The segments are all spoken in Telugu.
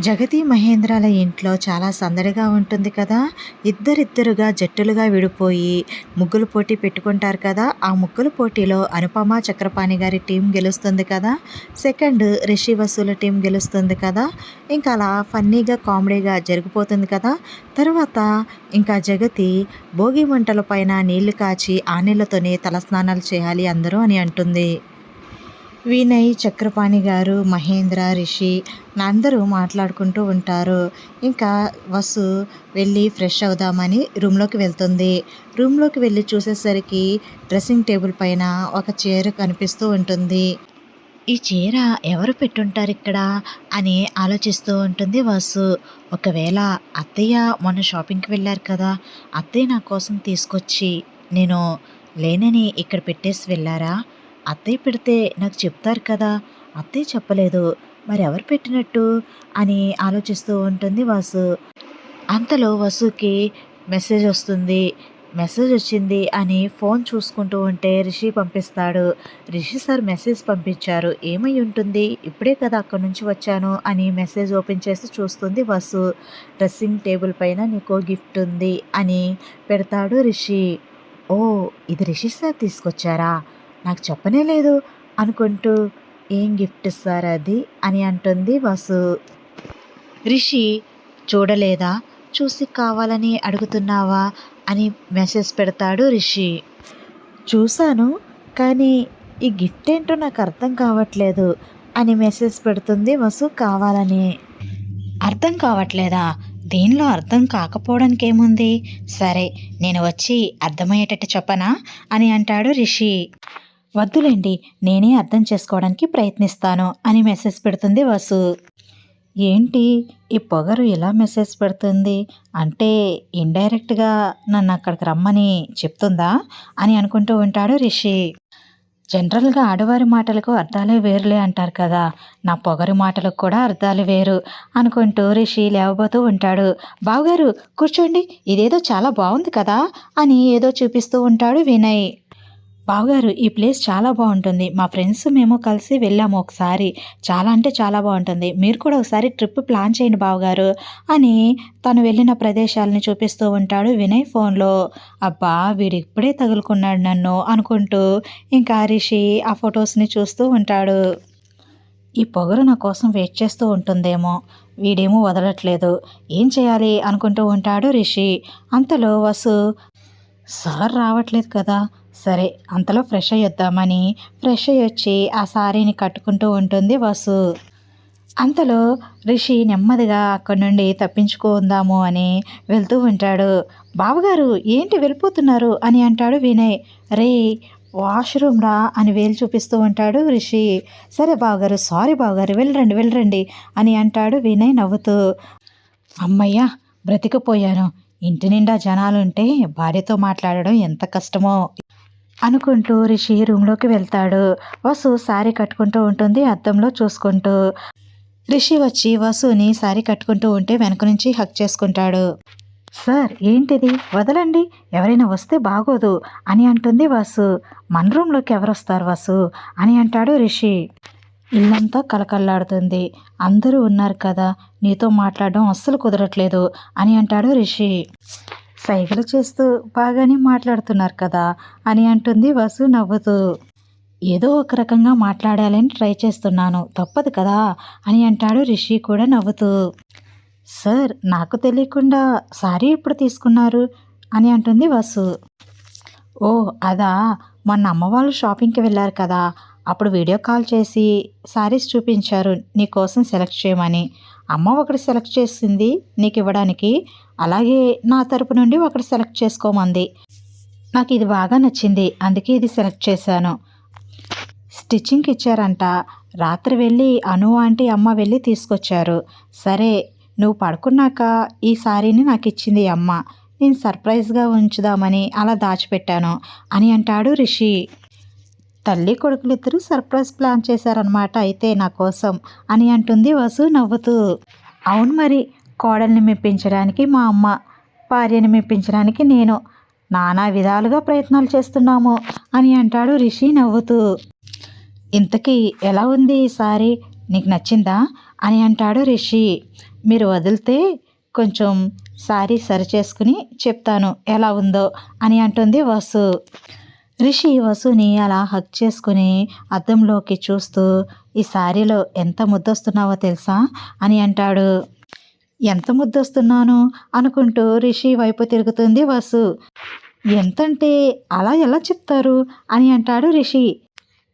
జగతి మహేంద్రాల ఇంట్లో చాలా సందడిగా ఉంటుంది కదా. ఇద్దరిద్దరుగా జట్టులుగా విడిపోయి ముగ్గులు పోటీ పెట్టుకుంటారు కదా. ఆ ముగ్గుల పోటీలో అనుపమ చక్రపాణి గారి టీం గెలుస్తుంది కదా. సెకండ్ రిషి వసూల టీం గెలుస్తుంది కదా. ఇంకా అలా ఫన్నీగా కామెడీగా జరిగిపోతుంది కదా. తర్వాత ఇంకా జగతి భోగి మంటల పైన నీళ్ళు కాచి ఆ నీళ్ళతోనే తలస్నానాలు చేయాలి అందరూ అని అంటుంది. వినయ్ చక్రపాణి గారు మహేంద్ర రిషి అందరూ మాట్లాడుకుంటూ ఉంటారు. ఇంకా వసు వెళ్ళి ఫ్రెష్ అవుదామని రూమ్లోకి వెళ్తుంది. రూమ్లోకి వెళ్ళి చూసేసరికి డ్రెస్సింగ్ టేబుల్ పైన ఒక చీర కనిపిస్తూ ఉంటుంది. ఈ చీర ఎవరు పెట్టుంటారు ఇక్కడ అని ఆలోచిస్తూ ఉంటుంది వసు. ఒకవేళ అత్తయ్య మొన్న షాపింగ్కి వెళ్ళారు కదా అత్తయ్య నా కోసం తీసుకొచ్చి నేను లేనని ఇక్కడ పెట్టేసి వెళ్ళారా? అత్తయ్య పెడితే నాకు చెప్తారు కదా అత్తయ్య చెప్పలేదు మరి ఎవరు పెట్టినట్టు? అని ఆలోచిస్తూ ఉంటుంది వాసు. అంతలో వసుకి మెసేజ్ వస్తుంది. మెసేజ్ వచ్చింది అని ఫోన్ చూసుకుంటూ ఉంటే రిషి పంపిస్తాడు. రిషి సార్ మెసేజ్ పంపించారు. ఏమై ఉంటుంది? ఇప్పుడే కదా అక్కడి నుంచి వచ్చాను అని మెసేజ్ ఓపెన్ చేసి చూస్తుంది వసు. డ్రెస్సింగ్ టేబుల్ పైన నీకో గిఫ్ట్ ఉంది అని పెడతాడు రిషి. ఓ ఇది రిషి సార్ తీసుకొచ్చారా? నాకు చెప్పనే లేదు అనుకుంటూ ఏం గిఫ్ట్ ఇస్తారు అది? అని అంటుంది వాసు. రిషి చూడలేదా? చూసి కావాలని అడుగుతున్నావా? అని మెసేజ్ పెడతాడు రిషి. చూశాను కానీ ఈ గిఫ్ట్ ఏంటో నాకు అర్థం కావట్లేదు అని మెసేజ్ పెడుతుంది వసు కావాలని. అర్థం కావట్లేదా? దీనిలో అర్థం కాకపోవడానికి ఏముంది సరే నేను వచ్చి అర్థమయ్యేటట్టు చెప్పనా? అని అంటాడు రిషి. వద్దులేండి నేనే అర్థం చేసుకోవడానికి ప్రయత్నిస్తాను అని మెసేజ్ పెడుతుంది వసు. ఏంటి ఈ పొగరు ఇలా మెసేజ్ పెడుతుంది? అంటే ఇండైరెక్ట్గా నన్ను అక్కడికి రమ్మని చెప్తుందా? అని అనుకుంటూ ఉంటాడు రిషి. జనరల్గా ఆడవారి మాటలకు అర్థాలే వేరులే అంటారు కదా. నా పొగరు మాటలకు కూడా అర్థాలు వేరు అనుకుంటూ రిషి లేవబోతూ ఉంటాడు. బావగారు కూర్చోండి ఇదేదో చాలా బాగుంది కదా అని ఏదో చూపిస్తూ ఉంటాడు వినయ్. బావగారు ఈ ప్లేస్ చాలా బాగుంటుంది మా ఫ్రెండ్స్ మేము కలిసి వెళ్ళాము ఒకసారి. చాలా అంటే చాలా బాగుంటుంది మీరు కూడా ఒకసారి ట్రిప్ ప్లాన్ చేయండి బావగారు అని తను వెళ్ళిన ప్రదేశాలని చూపిస్తూ ఉంటాడు వినయ్ ఫోన్లో. అబ్బా వీడు ఇప్పుడే తగులుకున్నాడు నన్ను అనుకుంటూ ఇంకా రిషి ఆ ఫొటోస్ని చూస్తూ ఉంటాడు. ఈ పొగరు నా కోసం వెయిట్ చేస్తూ ఉంటుందేమో. వీడేమో వదలట్లేదు. ఏం చేయాలి అనుకుంటూ ఉంటాడు రిషి. అంతలో వసు సార్ రావట్లేదు కదా. సరే అంతలో ఫ్రెష్ అయ్యొద్దామని ఫ్రెష్ అయ్యి వచ్చి ఆ సారీని కట్టుకుంటూ ఉంటుంది వసు. అంతలో రిషి నెమ్మదిగా అక్కడి నుండి తప్పించుకుందాము అని వెళ్తూ ఉంటాడు. బావగారు ఏంటి వెళ్ళిపోతున్నారు అని అంటాడు వినయ్. రే వాష్రూమ్ రా అని వేలు చూపిస్తూ ఉంటాడు రిషి. సరే బావగారు సారీ బావగారు వెళ్ళరండి వెళ్ళరండి అని అంటాడు వినయ్ నవ్వుతూ. అమ్మయ్య బ్రతికిపోయాను. ఇంటి నిండా జనాలుంటే భార్యతో మాట్లాడడం ఎంత కష్టమో. అనుకుంటూ రిషి రూమ్లోకి వెళ్తాడు. వసు శారీ కట్టుకుంటూ ఉంటుంది అద్దంలో చూసుకుంటూ. రిషి వచ్చి వసుని శారీ కట్టుకుంటూ ఉంటే వెనక నుంచి హక్ చేసుకుంటాడు. సార్ ఏంటిది? వదలండి ఎవరైనా వస్తే బాగోదు అని అంటుంది వసు. మన రూమ్లోకి ఎవరు వస్తారు వసు? అని అంటాడు రిషి. ఇల్లంతా కలకల్లాడుతుంది అందరూ ఉన్నారు కదా నీతో మాట్లాడడం అస్సలు కుదరట్లేదు అని అంటాడు రిషి. సైగలు చేస్తూ బాగానే మాట్లాడుతున్నారు కదా అని అంటుంది వసు నవ్వుతూ. ఏదో ఒక రకంగా మాట్లాడాలని ట్రై చేస్తున్నాను తప్పదు కదా అని అంటాడు రిషి కూడా నవ్వుతూ. సార్ నాకు తెలియకుండా సారీ ఇప్పుడు తీసుకున్నారు? అని అంటుంది వసు. ఓ అదా మొన్న అమ్మ వాళ్ళు షాపింగ్కి వెళ్ళారు కదా అప్పుడు వీడియో కాల్ చేసి శారీస్ చూపించారు నీకోసం సెలెక్ట్ చేయమని. అమ్మ ఒకటి సెలెక్ట్ చేసింది నీకు ఇవ్వడానికి. అలాగే నా తరపు నుండి ఒకటి సెలెక్ట్ చేసుకోమంది. నాకు ఇది బాగా నచ్చింది అందుకే ఇది సెలెక్ట్ చేశాను. స్టిచ్చింగ్కి ఇచ్చారంట. రాత్రి వెళ్ళి అను ఆంటీ అమ్మ వెళ్ళి తీసుకొచ్చారు. సరే నువ్వు పడుకున్నాక ఈ సారీని నాకు ఇచ్చింది అమ్మ. నేను సర్ప్రైజ్గా ఉంచుదామని అలా దాచిపెట్టాను అని అంటాడు రిషి. తల్లి కొడుకులిద్దరూ సర్ప్రైజ్ ప్లాన్ చేశారనమాట అయితే నా కోసం అని అంటుంది వసు నవ్వుతూ. అవును మరి కోడల్ని మెప్పించడానికి మా అమ్మ భార్యని మెప్పించడానికి నేను నానా విధాలుగా ప్రయత్నాలు చేస్తున్నాము అని అంటాడు రిషి నవ్వుతూ. ఇంతకీ ఎలా ఉంది ఈ సారీ? నీకు నచ్చిందా? అని అంటాడు రిషి. మీరు వదిలితే కొంచెం సారీ సరి చేసుకుని చెప్తాను ఎలా ఉందో అని అంటుంది వసు. రిషి వసుని అలా హక్ చేసుకుని అద్దంలోకి చూస్తూ ఈ శారీలో ఎంత ముద్దొస్తున్నావో తెలుసా? అని అంటాడు. ఎంత ముద్దొస్తున్నాను? అనుకుంటూ రిషి వైపు తిరుగుతుంది వసు. ఎంతంటే అలా ఎలా చెప్తారు? అని అంటాడు రిషి.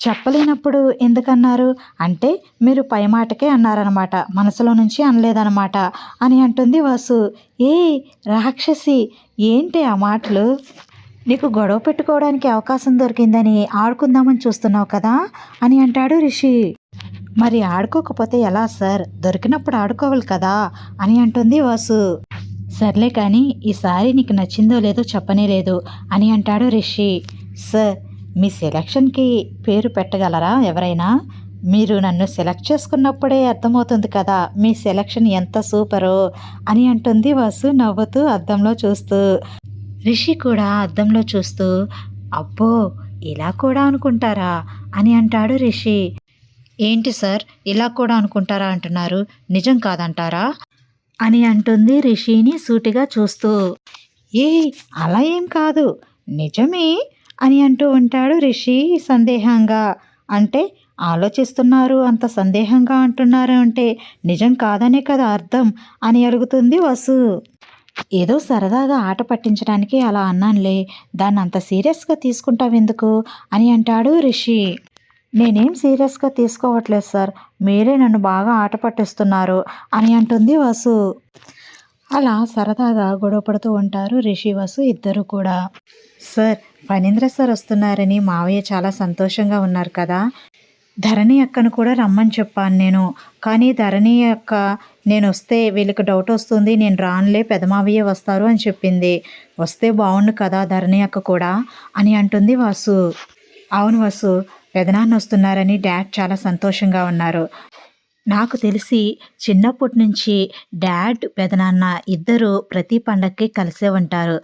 చెప్పలేనప్పుడు ఎందుకన్నారు? అంటే మీరు పై మాటకే అన్నారనమాట మనసులో నుంచి అనలేదనమాట అని అంటుంది వాసు. ఏ రాక్షసి ఏంటి ఆ మాటలు? నీకు గొడవ పెట్టుకోవడానికి అవకాశం దొరికిందని ఆడుకుందామని చూస్తున్నావు కదా అని అంటాడు రిషి. మరి ఆడుకోకపోతే ఎలా సార్? దొరికినప్పుడు ఆడుకోవాలి కదా అని అంటుంది వాసు. సర్లే కానీ ఈసారి నీకు నచ్చిందో లేదో చెప్పనే లేదు అని అంటాడు రిషి. సార్ మీ సెలక్షన్కి పేరు పెట్టగలరా ఎవరైనా? మీరు నన్ను సెలెక్ట్ చేసుకున్నప్పుడే అర్థమవుతుంది కదా మీ సెలక్షన్ ఎంత సూపరో అని అంటుంది వాసు నవ్వుతూ అద్దంలో చూస్తూ. రిషి కూడా అద్దంలో చూస్తూ అబ్బో ఇలా కూడా అనుకుంటారా? అని అంటాడు రిషి. ఏంటి సార్ ఇలా కూడా అనుకుంటారా అంటున్నారు? నిజం కాదంటారా? అని అంటుంది రిషిని సూటిగా చూస్తూ. ఏ అలా ఏం కాదు నిజమే? అని అంటూ ఉంటాడు రిషి సందేహంగా. అంటే ఆలోచిస్తున్నారు అంత సందేహంగా అంటున్నారు అంటే నిజం కాదనే కదా అర్థం? అని అడుగుతుంది వసు. ఏదో సరదాగా ఆట పట్టించడానికి అలా అన్నానులే. దాన్ని అంత సీరియస్గా తీసుకుంటావెందుకు? అని అంటాడు రిషి. నేనేం సీరియస్గా తీసుకోవట్లేదు సార్. మీరే నన్ను బాగా ఆట పట్టిస్తున్నారు అని అంటుంది వసు. అలా సరదాగా గొడవ పడుతూ ఉంటారు రిషి వసు ఇద్దరు కూడా. సార్ ఫణీంద్ర సార్ వస్తున్నారని మావయ్య చాలా సంతోషంగా ఉన్నారు కదా? ధరణి అక్కను కూడా రమ్మని చెప్పాను నేను. కానీ ధరణి అక్క నేను వస్తే వీళ్ళకి డౌట్ వస్తుంది నేను రానులే పెదమావయ్య వస్తారు అని చెప్పింది. వస్తే బాగుండు కదా ధరణి అక్క కూడా అని అంటుంది వాసు. అవును వాసు పెదనాన్న వస్తున్నారని డాడ్ చాలా సంతోషంగా ఉన్నారు. నాకు తెలిసి చిన్నప్పటి నుంచి డాడ్ పెదనాన్న ఇద్దరు ప్రతి పండక్కి కలిసే ఉంటారు.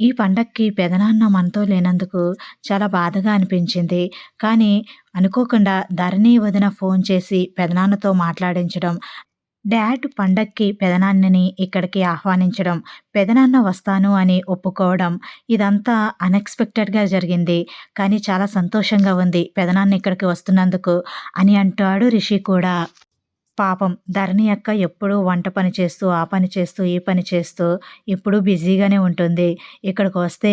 ఈ పండక్కి పెదనాన్న మనతో లేనందుకు చాలా బాధగా అనిపించింది. కానీ అనుకోకుండా ధరణి వదిన ఫోన్ చేసి పెదనాన్నతో మాట్లాడించడం డాడ్ పండక్కి పెదనాన్నని ఇక్కడికి ఆహ్వానించడం పెదనాన్న వస్తాను అని ఒప్పుకోవడం ఇదంతా అన్ఎక్స్పెక్టెడ్గా జరిగింది. కానీ చాలా సంతోషంగా ఉంది పెదనాన్న ఇక్కడికి వస్తున్నందుకు అని అంటాడు రిషి కూడా. పాపం ధరణి అక్క ఎప్పుడూ వంట పని చేస్తూ ఆ పని చేస్తూ ఈ పని చేస్తూ ఎప్పుడూ బిజీగానే ఉంటుంది. ఇక్కడికి వస్తే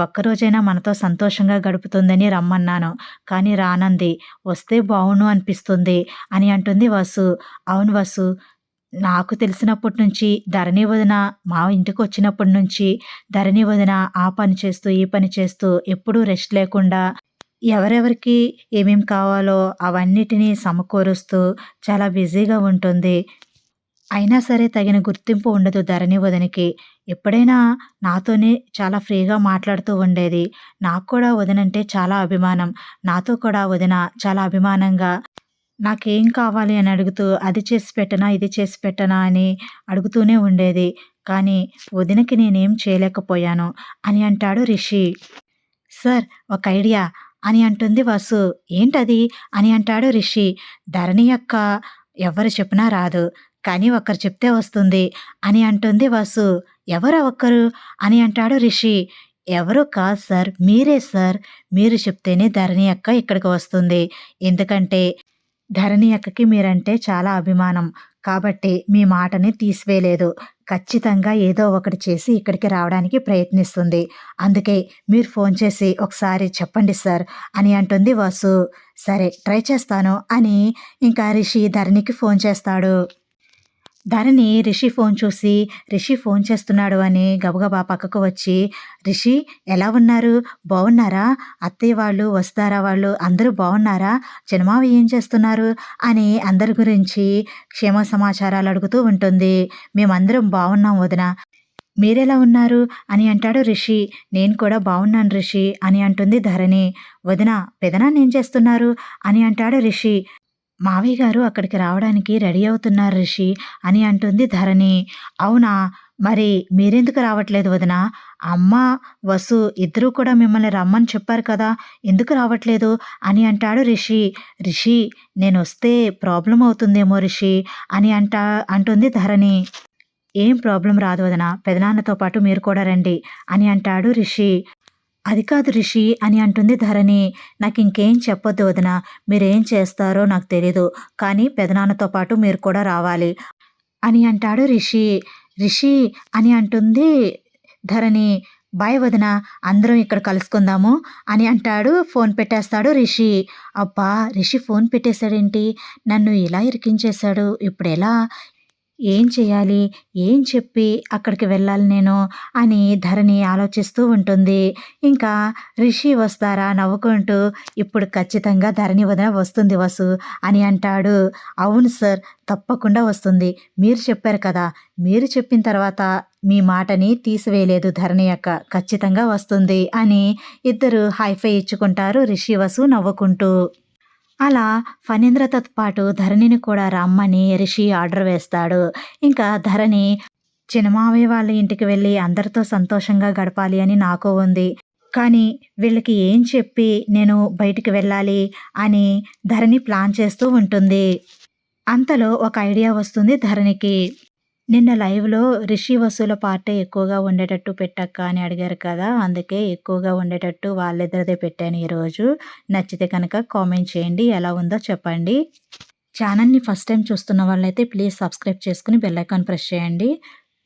ఒక్కరోజైనా మనతో సంతోషంగా గడుపుతుందని రమ్మన్నాను. కానీ రానంది వస్తే బావును అనిపిస్తుంది అని అంటుంది వసు. అవును వసు నాకు తెలిసినప్పటి నుంచి ధరణి వదిన మా ఇంటికి వచ్చినప్పటి నుంచి ధరణి వదిన ఆ పని చేస్తూ ఈ పని చేస్తూ ఎప్పుడూ రెస్ట్ లేకుండా ఎవరెవరికి ఏమేం కావాలో అవన్నిటినీ సమకూరుస్తూ చాలా బిజీగా ఉంటుంది. అయినా సరే తగిన గుర్తింపు ఉండదు ధరణి వదనికి. ఎప్పుడైనా నాతోనే చాలా ఫ్రీగా మాట్లాడుతూ ఉండేది. నాకు కూడా వదనంటే చాలా అభిమానం. నాతో కూడా వదిన చాలా అభిమానంగా నాకేం కావాలి అని అడుగుతూ అది చేసి పెట్టనా ఇది చేసి పెట్టనా అని అడుగుతూనే ఉండేది. కానీ వదినకి నేనేం చేయలేకపోయాను అని అంటాడు రిషి. సార్ ఒక ఐడియా. అని అంటుంది వసు. ఏంటది? అని అంటాడు రిషి. ధరణి యొక్క ఎవరు చెప్పినా రాదు కానీ ఒక్కరు చెప్తే వస్తుంది అని అంటుంది వసు. ఎవరు ఒక్కరు? అని అంటాడు రిషి. ఎవరు కాదు సార్? మీరే సార్. మీరు చెప్తేనే ధరణి అక్క ఇక్కడికి వస్తుంది. ఎందుకంటే ధరణి అక్కకి మీరంటే చాలా అభిమానం. కాబట్టి మీ మాటని తీసివేయలేదు. ఖచ్చితంగా ఏదో ఒకటి చేసి ఇక్కడికి రావడానికి ప్రయత్నిస్తుంది. అందుకే మీరు ఫోన్ చేసి ఒకసారి చెప్పండి సార్ అని అంటుంది వాసు. సరే ట్రై చేస్తాను అని ఇంకా రిషి ధరణికి ఫోన్ చేస్తాడు. ధరణి రిషి ఫోన్ చూసి రిషి ఫోన్ చేస్తున్నాడు అని గబగబా పక్కకు వచ్చి రిషి ఎలా ఉన్నారు? బాగున్నారా అత్తయ్య వాళ్ళు వస్తారా వాళ్ళు? అందరూ బాగున్నారా చిన్నమావి ఏం చేస్తున్నారు? అని అందరి గురించి క్షేమ సమాచారాలు అడుగుతూ ఉంటుంది. మేమందరం బాగున్నాం వదిన. మీరెలా ఉన్నారు? అని అంటాడు రిషి. నేను కూడా బాగున్నాను రిషి అని అంటుంది ధరణి. వదిన పెదనా నేను చేస్తున్నారు? అని అంటాడు రిషి. మావయ్య గారు అక్కడికి రావడానికి రెడీ అవుతున్నారు రిషి అని అంటుంది ధరణి. అవునా? మరి మీరెందుకు రావట్లేదు వదిన? అమ్మ వసు ఇద్దరూ కూడా మిమ్మల్ని రమ్మని చెప్పారు కదా ఎందుకు రావట్లేదు అని అంటాడు రిషి. రిషి నేను వస్తే ప్రాబ్లం అవుతుందేమో రిషి అని అంటా అంటుంది ధరణి. ఏం ప్రాబ్లం రాదు వదిన పెదనాన్నతో పాటు మీరు కూడా రండి అని అంటాడు రిషి. అది కాదు రిషి అని అంటుంది ధరణి. నాకు ఇంకేం చెప్పొద్దు వదిన మీరేం చేస్తారో నాకు తెలీదు కానీ పెదనాన్నతో పాటు మీరు కూడా రావాలి అని అంటాడు రిషి. రిషి అని అంటుంది ధరణి. బాయ్ వదిన అందరం ఇక్కడ కలుసుకుందాము అని అంటాడు ఫోన్ పెట్టేస్తాడు రిషి. అబ్బా రిషి ఫోన్ పెట్టేశాడేంటి? నన్ను ఇలా ఇరికించేశాడు. ఇప్పుడు ఎలా ఏం చేయాలి ఏం చెప్పి అక్కడికి వెళ్ళాలి నేను? అని ధరణి ఆలోచిస్తూ ఉంటుంది. ఇంకా రిషి వస్తారా నవ్వుకుంటూ ఇప్పుడు ఖచ్చితంగా ధరణి వదిన వస్తుంది వసు అని అంటాడు. అవును సార్ తప్పకుండా వస్తుంది. మీరు చెప్పారు కదా మీరు చెప్పిన తర్వాత మీ మాటని తీసివేయలేదు ధరణి యొక్క ఖచ్చితంగా వస్తుంది అని ఇద్దరు హైఫై ఇచ్చుకుంటారు రిషి వసు నవ్వుకుంటూ. అలా ఫణీంద్రతో పాటు ధరణిని కూడా రమ్మని రిషి ఆర్డర్ వేస్తాడు. ఇంకా ధరణి చిన్నమావయ్య వాళ్ళ ఇంటికి వెళ్ళి అందరితో సంతోషంగా గడపాలి అని నాకు ఉంది. కానీ వీళ్ళకి ఏం చెప్పి నేను బయటికి వెళ్ళాలి అని ధరణి ప్లాన్ చేస్తూ ఉంటుంది. అంతలో ఒక ఐడియా వస్తుంది ధరణికి. నిన్న లైవ్లో రిషి వసూల పార్టీ ఎక్కువగా ఉండేటట్టు పెట్టక్క అని అడిగారు కదా అందుకే ఎక్కువగా ఉండేటట్టు వాళ్ళిద్దరిదే పెట్టాను ఈరోజు. నచ్చితే కనుక కామెంట్ చేయండి ఎలా ఉందో చెప్పండి. ఛానల్ని ఫస్ట్ టైం చూస్తున్న వాళ్ళైతే ప్లీజ్ సబ్స్క్రైబ్ చేసుకుని బెల్లైకాన్ ప్రెస్ చేయండి.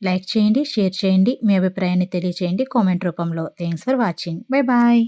లైక్ చేయండి షేర్ చేయండి మీ అభిప్రాయాన్ని తెలియచేయండి కామెంట్ రూపంలో. Thanks for watching. Bye bye.